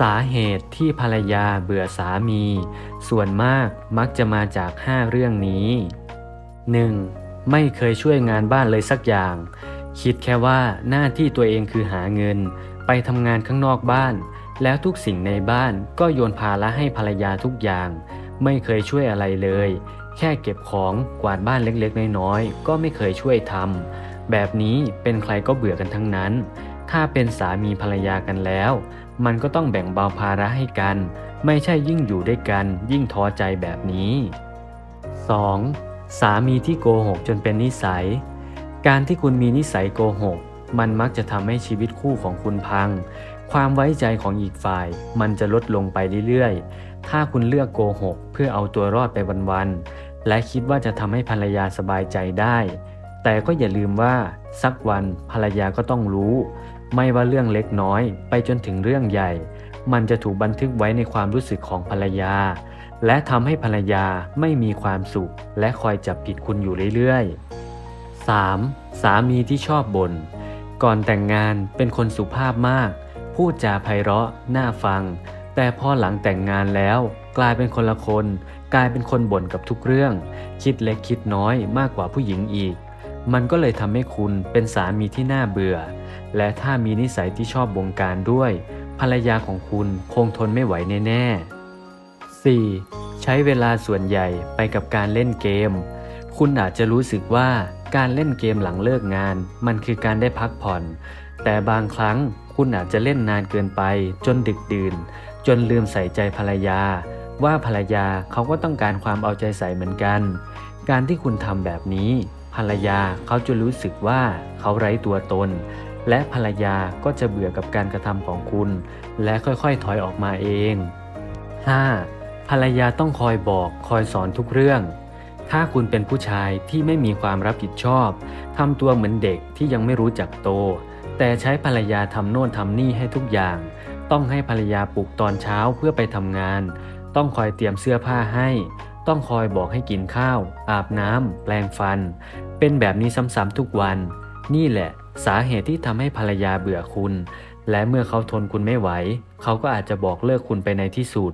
สาเหตุที่ภรรยาเบื่อสามี ส่วนมากมักจะมาจาก 5 เรื่องนี้ 1. ไม่เคยช่วยงานบ้านเลยสักอย่าง คิดแค่ว่าหน้าที่ตัวเองคือหาเงิน ไปทำงานข้างนอกบ้าน แล้วทุกสิ่งในบ้านก็โยนภาระให้ภรรยาทุกอย่าง ไม่เคยช่วยอะไรเลย แค่เก็บของกวาดบ้านเล็กๆ น้อยๆก็ไม่เคยช่วยทำแบบนี้เป็นใครก็เบื่อกันทั้งนั้น ถ้าเป็นสามีภรรยากันแล้ว มันก็ต้องแบ่งเบาภาระให้กัน ไม่ใช่ยิ่งอยู่ด้วยกัน ยิ่งท้อใจแบบนี้ 2. สามีที่โกหกจนเป็นนิสัย การที่คุณมีนิสัยโกหก มันมักจะทำให้ชีวิตคู่ของคุณพัง ความไว้ใจของอีกฝ่าย มันจะลดลงไปเรื่อยๆ ถ้าคุณเลือกโกหก เพื่อเอาตัวรอดไปวันๆ และคิดว่าจะทำให้ภรรยาสบายใจได้แต่ก็อย่าลืมว่าสักวันภรรยาก็ต้องรู้ ไม่ว่าเรื่องเล็กน้อย ไปจนถึงเรื่องใหญ่ มันจะถูกบันทึกไว้ในความรู้สึกของภรรยา และทำให้ภรรยาไม่มีความสุข และคอยจับผิดคุณอยู่เรื่อยๆ 3. สามีที่ชอบบ่นก่อนแต่งงานเป็นคนสุภาพมาก พูดจาไพเราะ น่าฟัง แต่พอหลังแต่งงานแล้ว กลายเป็นคนละคน กลายเป็นคนบ่นกับทุกเรื่อง คิดเล็กคิดน้อยมากกว่าผู้หญิงอีก มันก็เลยทำให้คุณเป็นสามีที่น่าเบื่อ และถ้ามีนิสัยที่ชอบบงการด้วย ภรรยาของคุณคงทนไม่ไหวแน่ๆ 4. ใช้เวลาส่วนใหญ่ไปกับการเล่นเกม คุณอาจจะรู้สึกว่าการเล่นเกมหลังเลิกงาน มันคือการได้พักผ่อน แต่บางครั้งคุณอาจจะเล่นนานเกินไป จนดึกดื่น จนลืมใส่ใจภรรยา ว่าภรรยาเขาก็ต้องการความเอาใจใส่เหมือนกัน การที่คุณทำแบบนี้ ภรรยาเขาจะรู้สึกว่าเขาไร้ตัวตน และภรรยาก็จะเบื่อกับการกระทำของคุณ และค่อยๆถอยออกมาเอง 5. ภรรยาต้องคอยบอกคอยสอนทุกเรื่อง ถ้าคุณเป็นผู้ชายที่ไม่มีความรับผิดชอบทำตัวเหมือนเด็กที่ยังไม่รู้จักโต แต่ใช้ภรรยาทำโน่นทำนี่ให้ทุกอย่าง ต้องให้ภรรยาปลุกตอนเช้าเพื่อไปทำงาน ต้องคอยเตรียมเสื้อผ้าให้ ต้องคอยบอกให้กินข้าว อาบน้ำแปลงฟัน เป็นแบบนี้ซ้ำๆทุกวัน นี่แหละ สาเหตุที่ทำให้ภรรยาเบื่อคุณ และเมื่อเขาทนคุณไม่ไหว เขาก็อาจจะบอกเลิกคุณไปในที่สุด